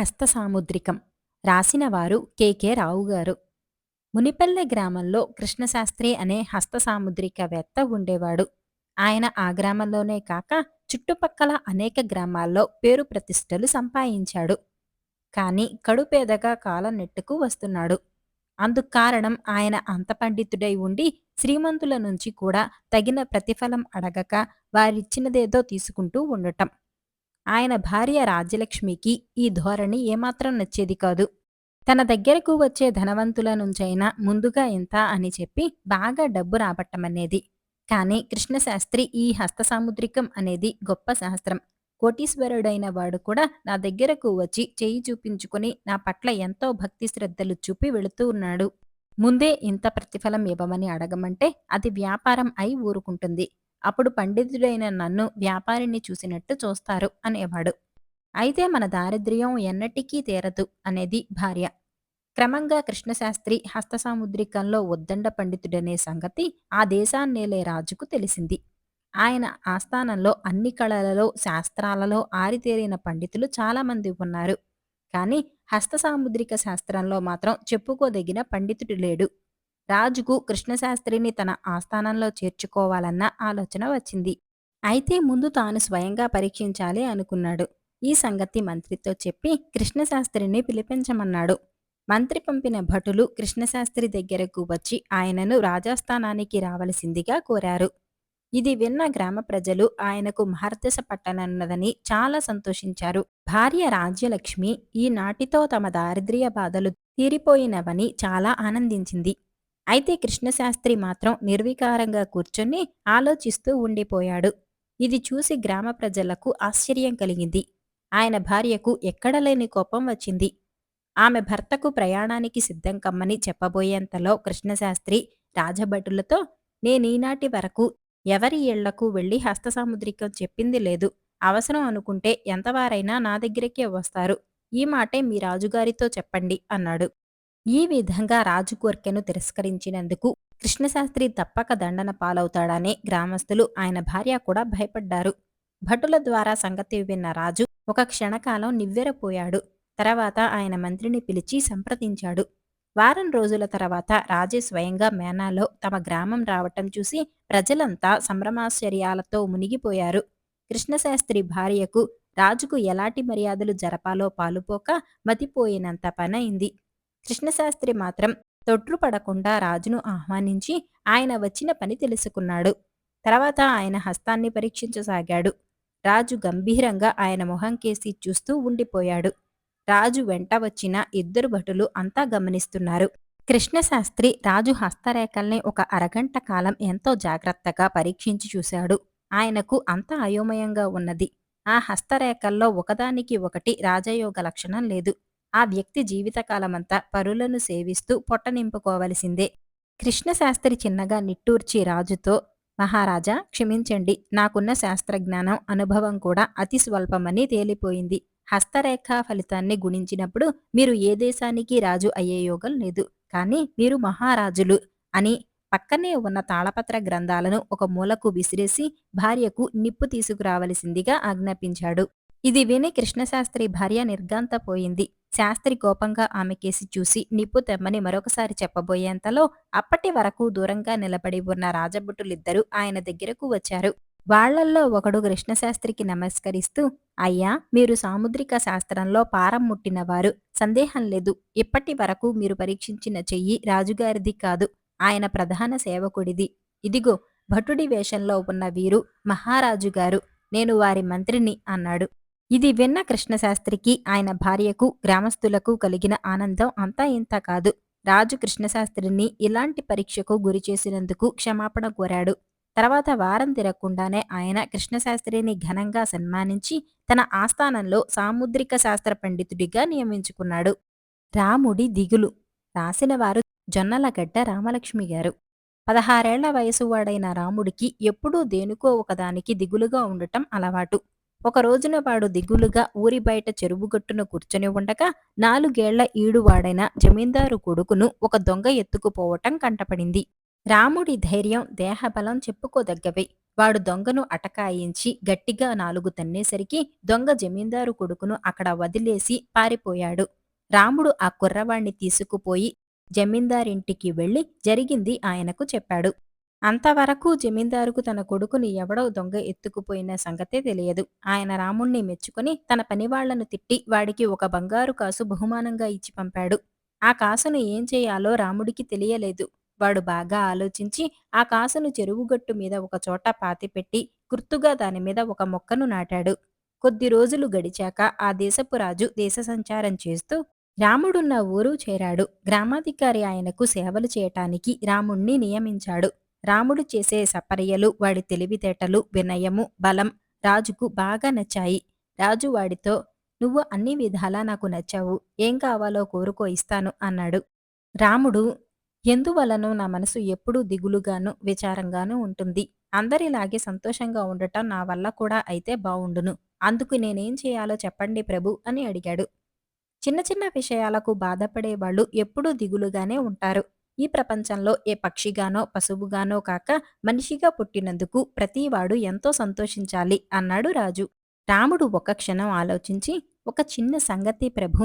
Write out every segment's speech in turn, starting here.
హస్త సాముద్రికం రాసినవారు కెకే రావు గారు. మునిపల్లె గ్రామంలో కృష్ణశాస్త్రి అనే హస్త సాముద్రికవేత్త ఉండేవాడు. ఆయన ఆ గ్రామంలోనే కాక చుట్టుపక్కల అనేక గ్రామాల్లో పేరు ప్రతిష్టలు సంపాదించాడు కాని కడుపేదగా కాలం నెట్టుకు వస్తున్నాడు. అందుకు కారణం ఆయన అంత పండితుడై ఉండి శ్రీమంతుల నుంచి కూడా తగిన ప్రతిఫలం అడగక వారిచ్చినదేదో తీసుకుంటూ ఉండటం. ఆయన భార్య రాజ్యలక్ష్మికి ఈ ధోరణి ఏమాత్రం నచ్చేది కాదు. తన దగ్గరకు వచ్చే ధనవంతుల నుంచైనా ముందుగా ఎంత అని చెప్పి బాగా డబ్బు రాబట్టమనేది. కానీ కృష్ణశాస్త్రి ఈ హస్త సాముద్రికం అనేది గొప్ప శాస్త్రం కోటీశ్వరుడైన వాడు కూడా నా దగ్గరకు వచ్చి చేయి చూపించుకుని నా పట్ల ఎంతో భక్తి శ్రద్ధలు చూపి వెళుతూ ఉన్నాడు. ముందే ఇంత ప్రతిఫలం ఇవ్వమని అడగమంటే అది వ్యాపారం అయి ఊరుకుంటుంది. అప్పుడు పండితుడైన నన్ను వ్యాపారిని చూసినట్టు చూస్తారు అనేవాడు. అయితే మన దారిద్ర్యం ఎన్నటికీ తీరదు అనేది భార్య. క్రమంగా కృష్ణశాస్త్రి హస్తసాముద్రికంలో ఉద్దండ పండితుడనే సంగతి ఆ దేశాన్నేలే రాజుకు తెలిసింది. ఆయన ఆస్థానంలో అన్ని కళలలో శాస్త్రాలలో ఆరితేరిన పండితులు చాలామంది ఉన్నారు. కానీ హస్తసాముద్రిక శాస్త్రంలో మాత్రం చెప్పుకోదగిన పండితుడు లేడు. రాజుకు కృష్ణశాస్త్రిని తన ఆస్థానంలో చేర్చుకోవాలన్న ఆలోచన వచ్చింది. అయితే ముందు తాను స్వయంగా పరీక్షించాలి అనుకున్నాడు. ఈ సంగతి మంత్రితో చెప్పి కృష్ణశాస్త్రిని పిలిపించమన్నాడు. మంత్రి పంపిన భటులు కృష్ణశాస్త్రి దగ్గరకు వచ్చి ఆయనను రాజాస్థానానికి రావలసిందిగా కోరారు. ఇది విన్న గ్రామ ప్రజలు ఆయనకు మహర్దశ పట్టనన్నదని చాలా సంతోషించారు. భార్య రాజ్యలక్ష్మి ఈ నాటితో తమ దారిద్ర్య బాధలు తీరిపోయినవని చాలా ఆనందించింది. అయితే కృష్ణశాస్త్రి మాత్రం నిర్వికారంగా కూర్చొని ఆలోచిస్తూ ఉండిపోయాడు. ఇది చూసి గ్రామ ప్రజలకు ఆశ్చర్యం కలిగింది. ఆయన భార్యకు ఎక్కడలేని కోపం వచ్చింది. ఆమె భర్తకు ప్రయాణానికి సిద్ధం కమ్మని చెప్పబోయేంతలో కృష్ణశాస్త్రి రాజభటులతో నేనీనాటి వరకు ఎవరి ఇళ్ళకు వెళ్ళి హస్తసాముద్రికం చెప్పింది లేదు. అవసరం అనుకుంటే ఎంతవారైనా నా దగ్గరికే వస్తారు. ఈ మాటే మీ రాజుగారితో చెప్పండి అన్నాడు. ఈ విధంగా రాజు కోర్కెను తిరస్కరించినందుకు కృష్ణశాస్త్రి తప్పక దండన పాలవుతాడని గ్రామస్తులు ఆయన భార్య కూడా భయపడ్డారు. భటుల ద్వారా సంగతి విన్న రాజు ఒక క్షణకాలం నివ్వెరపోయాడు. తర్వాత ఆయన మంత్రిని పిలిచి సంప్రదించాడు. వారం రోజుల తర్వాత రాజే స్వయంగా మేనాలో తమ గ్రామం రావటం చూసి ప్రజలంతా సంభ్రమాశ్చర్యాలతో మునిగిపోయారు. కృష్ణశాస్త్రి భార్యకు రాజుకు ఎలాంటి మర్యాదలు జరపాలో పాలుపోక మతిపోయినంత పనైంది కృష్ణశాస్త్రి మాత్రం తొట్రుపడకుండా రాజును ఆహ్వానించి ఆయన వచ్చిన పని తెలుసుకున్నాడు. తర్వాత ఆయన హస్తాన్ని పరీక్షించసాగాడు. రాజు గంభీరంగా ఆయన మొహం కేసి చూస్తూ ఉండిపోయాడు. రాజు వెంట వచ్చిన ఇద్దరు భటులు అంతా గమనిస్తున్నారు. కృష్ణశాస్త్రి రాజు హస్తరేఖల్ని ఒక అరగంట కాలం ఎంతో జాగ్రత్తగా పరీక్షించి చూశాడు. ఆయనకు అంత అయోమయంగా ఉన్నది. ఆ హస్తరేఖల్లో ఒకదానికి ఒకటి రాజయోగ లక్షణం లేదు. ఆ వ్యక్తి జీవితకాలమంతా పరులను సేవిస్తూ పొట్ట నింపుకోవలసిందే కృష్ణశాస్త్రి చిన్నగా నిట్టూర్చి రాజుతో మహారాజా క్షమించండి. నాకున్న శాస్త్రజ్ఞానం అనుభవం కూడా అతి స్వల్పమని తేలిపోయింది. హస్తరేఖా ఫలితాన్ని గుణించినప్పుడు మీరు ఏ దేశానికి రాజు అయ్యే యోగం లేదు. కానీ మీరు మహారాజులు అని పక్కనే ఉన్న తాళపత్ర గ్రంథాలను ఒక మూలకు విసిరేసి భార్యకు నిప్పు తీసుకురావలసిందిగా ఆజ్ఞాపించాడు. ఇది విని కృష్ణశాస్త్రి భార్య నిర్గాంతపోయింది శాస్త్రి కోపంగా ఆమె కేసి చూసి నిప్పు తెమ్మని మరొకసారి చెప్పబోయేంతలో అప్పటి వరకు దూరంగా నిలబడి ఉన్న రాజభటులిద్దరూ ఆయన దగ్గరకు వచ్చారు. వాళ్ళల్లో ఒకడు కృష్ణశాస్త్రికి నమస్కరిస్తూ అయ్యా మీరు సాముద్రిక శాస్త్రంలో పారం ముట్టినవారు. సందేహం లేదు. ఇప్పటి వరకు మీరు పరీక్షించిన చెయ్యి రాజుగారిది కాదు. ఆయన ప్రధాన సేవకుడిది. ఇదిగో భటుడి వేషంలో ఉన్న వీరు మహారాజు గారు నేను వారి మంత్రిని అన్నాడు. ఇది విన్న కృష్ణశాస్త్రికి ఆయన భార్యకు గ్రామస్తులకు కలిగిన ఆనందం అంతా ఇంత కాదు. రాజు కృష్ణశాస్త్రిని ఇలాంటి పరీక్షకు గురి చేసినందుకు క్షమాపణ కోరాడు. తర్వాత వారం తిరగకుండానే ఆయన కృష్ణశాస్త్రిని ఘనంగా సన్మానించి తన ఆస్థానంలో సాముద్రిక శాస్త్ర పండితుడిగా నియమించుకున్నాడు. రాముడి దిగులు. రాసినవారు జొన్నలగడ్డ రామలక్ష్మి గారు. పదహారేళ్ళ వయసు వాడైన రాముడికి ఎప్పుడూ దేనికో ఒకదానికి దిగులుగా ఉండటం అలవాటు. ఒక రోజున వాడు దిగులుగా ఊరి బయట చెరువుగట్టును కూర్చొని ఉండగా నాలుగేళ్ళ ఈడువాడైన జమీందారు కొడుకును ఒక దొంగ ఎత్తుకుపోవటం కంటపడింది. రాముడి ధైర్యం దేహబలం చెప్పుకోదగ్గవే. వాడు దొంగను అటకాయించి గట్టిగా నాలుగు తన్నేసరికి దొంగ జమీందారు కొడుకును అక్కడ వదిలేసి పారిపోయాడు. రాముడు ఆ కుర్రవాణ్ణి తీసుకుపోయి జమీందారింటికి వెళ్ళి జరిగింది ఆయనకు చెప్పాడు. అంతవరకు జమీందారుకు తన కొడుకుని ఎవడో దొంగ ఎత్తుకుపోయిన సంగతే తెలియదు. ఆయన రాముణ్ణి మెచ్చుకొని తన పనివాళ్ళను తిట్టి వాడికి ఒక బంగారు కాసు బహుమానంగా ఇచ్చి పంపాడు. ఆ కాసును ఏం చేయాలో రాముడికి తెలియలేదు. వాడు బాగా ఆలోచించి ఆ కాసును చెరువుగట్టు మీద ఒక చోట పాతిపెట్టి గుర్తుగా దాని మీద ఒక మొక్కను నాటాడు. కొద్ది రోజులు గడిచాక ఆ దేశపు రాజు దేశ సంచారం చేస్తూ రాముడున్న ఊరు చేరాడు. గ్రామాధికారి ఆయనకు సేవలు చేయటానికి రాముణ్ణి నియమించాడు. రాముడు చేసే సపర్యలు వాడి తెలివితేటలు వినయము బలం రాజుకు బాగా నచ్చాయి. రాజు వాడితో నువ్వు అన్ని విధాలా నాకు నచ్చావు. ఏం కావాలో కోరుకో ఇస్తాను అన్నాడు. రాముడు ఎందువలనో నా మనసు ఎప్పుడూ దిగులుగాను విచారంగానూ ఉంటుంది. అందరిలాగే సంతోషంగా ఉండటం నా వల్ల కూడా అయితే బావుండును. అందుకు నేనేం చేయాలో చెప్పండి ప్రభు అని అడిగాడు. చిన్న చిన్న విషయాలకు బాధపడే వాళ్ళు ఎప్పుడూ దిగులుగానే ఉంటారు. ఈ ప్రపంచంలో ఏ పక్షిగానో పశువుగానో కాక మనిషిగా పుట్టినందుకు ప్రతివాడు ఎంతో సంతోషించాలి అన్నాడు రాజు. రాముడు ఒక క్షణం ఆలోచించి ఒక చిన్న సంగతి ప్రభు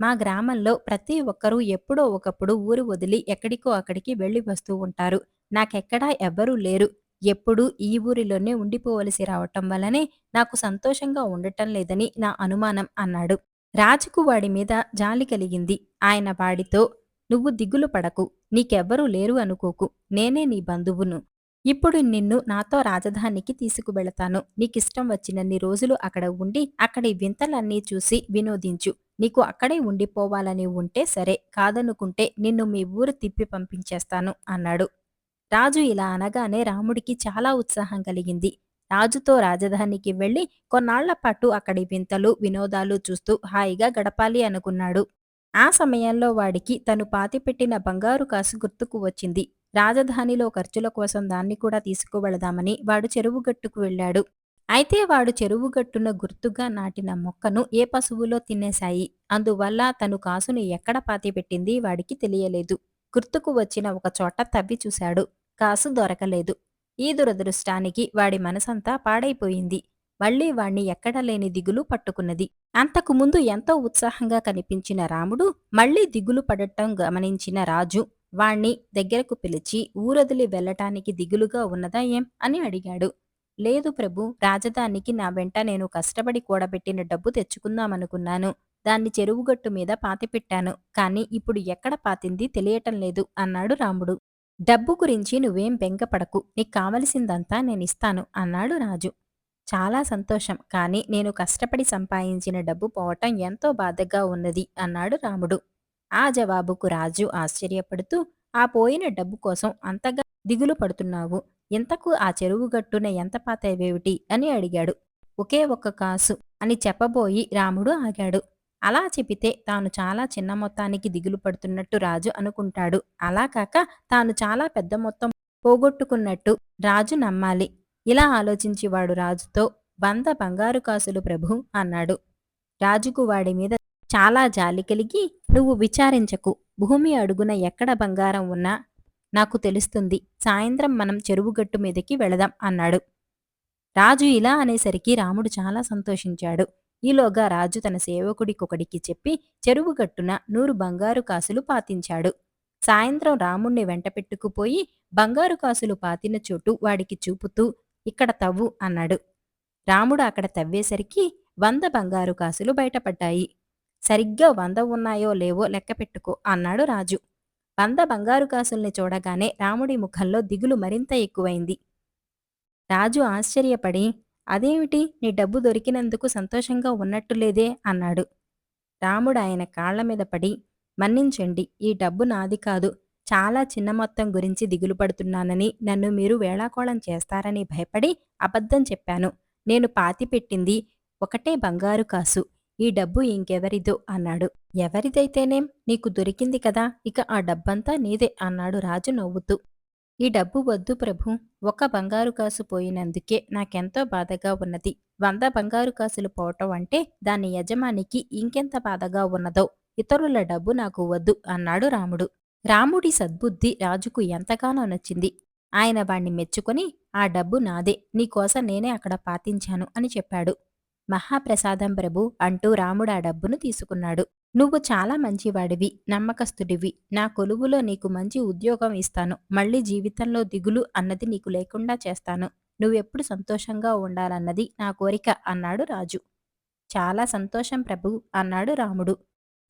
మా గ్రామంలో ప్రతి ఒక్కరూ ఎప్పుడో ఒకప్పుడు ఊరు వదిలి ఎక్కడికో అక్కడికి వెళ్ళి వస్తూ ఉంటారు. నాకెక్కడా ఎవ్వరూ లేరు. ఎప్పుడూ ఈ ఊరిలోనే ఉండిపోవలసి రావటం వల్లనే నాకు సంతోషంగా ఉండటం లేదని నా అనుమానం అన్నాడు. రాజుకు వాడి మీద జాలి కలిగింది. ఆయన వాడితో నువ్వు దిగులు పడకు. నీకెవ్వరూ లేరు అనుకోకు. నేనే నీ బంధువును. ఇప్పుడు నిన్ను నాతో రాజధానికి తీసుకువెళతాను. నీకిష్టం వచ్చినన్ని రోజులు అక్కడ ఉండి అక్కడి వింతలన్నీ చూసి వినోదించు. నీకు అక్కడే ఉండిపోవాలని ఉంటే సరే కాదనుకుంటే నిన్ను మీ ఊరు తిప్పి పంపించేస్తాను అన్నాడు. రాజు ఇలా అనగానే రాముడికి చాలా ఉత్సాహం కలిగింది. రాజుతో రాజధానికి వెళ్ళి కొన్నాళ్ళ పాటు అక్కడి వింతలు వినోదాలు చూస్తూ హాయిగా గడపాలి అనుకున్నాడు. ఆ సమయంలో వాడికి తను పాతిపెట్టిన బంగారు కాసు గుర్తుకు వచ్చింది. రాజధానిలో ఖర్చుల కోసం దాన్ని కూడా తీసుకువెళదామని వాడు చెరువుగట్టుకు వెళ్ళాడు. అయితే వాడు చెరువుగట్టున గుర్తుగా నాటిన మొక్కను ఏ పశువులో తినేశాయి? అందువల్ల తను కాసును ఎక్కడ పాతిపెట్టింది వాడికి తెలియలేదు. గుర్తుకు వచ్చిన ఒక చోట తవ్వి చూశాడు. కాసు దొరకలేదు. ఈ దురదృష్టానికి వాడి మనసంతా పాడైపోయింది. మళ్ళీ వాణ్ణి ఎక్కడా లేని దిగులు పట్టుకున్నది. అంతకు ముందు ఎంతో ఉత్సాహంగా కనిపించిన రాముడు మళ్ళీ దిగులు పడటం గమనించిన రాజు వాణ్ణి దగ్గరకు పిలిచి ఊరొదిలి వెళ్ళటానికి దిగులుగా ఉన్నదా ఏం? అని అడిగాడు. లేదు ప్రభు రాజధానికి నా వెంట నేను కష్టపడి కూడబెట్టిన డబ్బు తెచ్చుకుందామనుకున్నాను. దాన్ని చెరువుగట్టు మీద పాతిపెట్టాను. కాని ఇప్పుడు ఎక్కడ పాతింది తెలియటం లేదు అన్నాడు రాముడు. డబ్బు గురించి నువ్వేం బెంగపడకు. నీకు కావలసిందంతా నేనిస్తాను అన్నాడు రాజు. చాలా సంతోషం. కానీ నేను కష్టపడి సంపాదించిన డబ్బు పోవటం ఎంతో బాధగా ఉన్నది అన్నాడు రాముడు. ఆ జవాబుకు రాజు ఆశ్చర్యపడుతూ ఆ పోయిన డబ్బు కోసం అంతగా దిగులు పడుతున్నావు. ఇంతకు ఆ చెరువు గట్టున ఎంత పాతవేమిటి? అని అడిగాడు. ఒకే ఒక్క కాసు అని చెప్పబోయి రాముడు ఆగాడు. అలా చెబితే తాను చాలా చిన్న మొత్తానికి దిగులు పడుతున్నట్టు రాజు అనుకుంటాడు. అలా కాక తాను చాలా పెద్ద మొత్తం పోగొట్టుకున్నట్టు రాజు నమ్మాలి. ఇలా ఆలోచించి వాడు రాజుతో వంద బంగారు కాసులు ప్రభు అన్నాడు. రాజుకు వాడి మీద చాలా జాలి కలిగి నువ్వు విచారించకు. భూమి అడుగున ఎక్కడ బంగారం ఉన్నా నాకు తెలుస్తుంది. సాయంత్రం మనం చెరువుగట్టు మీదకి వెళదాం అన్నాడు. రాజు ఇలా అనేసరికి రాముడు చాలా సంతోషించాడు. ఈలోగా రాజు తన సేవకుడికొకడికి చెప్పి చెరువుగట్టున నూరు బంగారు కాసులు పాతించాడు. సాయంత్రం రాముణ్ణి వెంట పెట్టుకుపోయి బంగారు కాసులు పాతిన చోటు వాడికి చూపుతూ ఇక్కడ తవ్వు అన్నాడు. రాముడు అక్కడ తవ్వేసరికి వంద బంగారు కాసులు బయటపడ్డాయి. సరిగ్గా వంద ఉన్నాయో లేవో లెక్క పెట్టుకో అన్నాడు రాజు. వంద బంగారు కాసుల్ని చూడగానే రాముడి ముఖంలో దిగులు మరింత ఎక్కువైంది. రాజు ఆశ్చర్యపడి అదేమిటి? నీ డబ్బు దొరికినందుకు సంతోషంగా ఉన్నట్టు లేదే? అన్నాడు. రాముడు ఆయన కాళ్ళ మీద పడి మన్నించండి ఈ డబ్బు నాది కాదు. చాలా చిన్న మొత్తం గురించి దిగులు పడుతున్నానని నన్ను మీరు వేళాకోళం చేస్తారని భయపడి అబద్ధం చెప్పాను. నేను పాతి పెట్టింది ఒకటే బంగారు కాసు ఈ డబ్బు ఇంకెవరిదో అన్నాడు. ఎవరిదైతేనేం నీకు దొరికింది కదా ఇక ఆ డబ్బంతా నీదే అన్నాడు రాజు నవ్వుతూ. ఈ డబ్బు వద్దు ప్రభు ఒక బంగారు కాసు పోయినందుకే నాకెంతో బాధగా ఉన్నది. వంద బంగారు కాసులు పోవటం అంటే దాని యజమానికి ఇంకెంత బాధగా ఉన్నదో ఇతరుల డబ్బు నాకు వద్దు అన్నాడు రాముడు. రాముడి సద్బుద్ధి రాజుకు ఎంతగానో నచ్చింది. ఆయన వాణ్ణి మెచ్చుకొని ఆ డబ్బు నాదే నీకోసం నేనే అక్కడ పాతించాను అని చెప్పాడు. మహాప్రసాదం ప్రభు అంటూ రాముడు ఆ డబ్బును తీసుకున్నాడు. నువ్వు చాలా మంచివాడివి నమ్మకస్తుడివి. నా కొలువులో నీకు మంచి ఉద్యోగం ఇస్తాను. మళ్ళీ జీవితంలో దిగులు అన్నది నీకు లేకుండా చేస్తాను. నువ్వెప్పుడు సంతోషంగా ఉండాలన్నది నా కోరిక అన్నాడు రాజు. చాలా సంతోషం ప్రభు అన్నాడు రాముడు.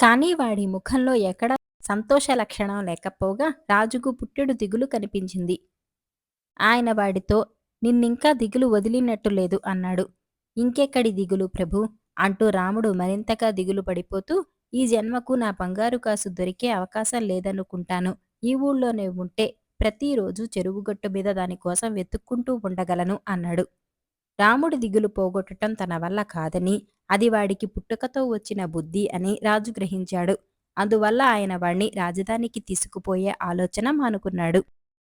కానీ వాడి ముఖంలో ఎక్కడ సంతోష లక్షణం లేకపోగా రాజుకు పుట్టెడు దిగులు కనిపించింది. ఆయన వాడితో నిన్నింకా దిగులు వదిలినట్టు లేదు అన్నాడు. ఇంకెక్కడి దిగులు ప్రభు అంటూ రాముడు మరింతగా దిగులు పడిపోతూ ఈ జన్మకు నా బంగారు కాసు దొరికే అవకాశం లేదనుకుంటాను. ఈ ఊళ్ళోనే ఉంటే ప్రతిరోజు చెరువుగట్టు మీద దానికోసం వెతుక్కుంటూ ఉండగలను అన్నాడు. రాముడి దిగులు పోగొట్టడం తన వల్ల కాదని అది వాడికి పుట్టుకతో వచ్చిన బుద్ధి అని రాజు గ్రహించాడు. అందువల్ల ఆయన వాణ్ణి రాజధానికి తీసుకుపోయే ఆలోచన మానుకున్నాడు.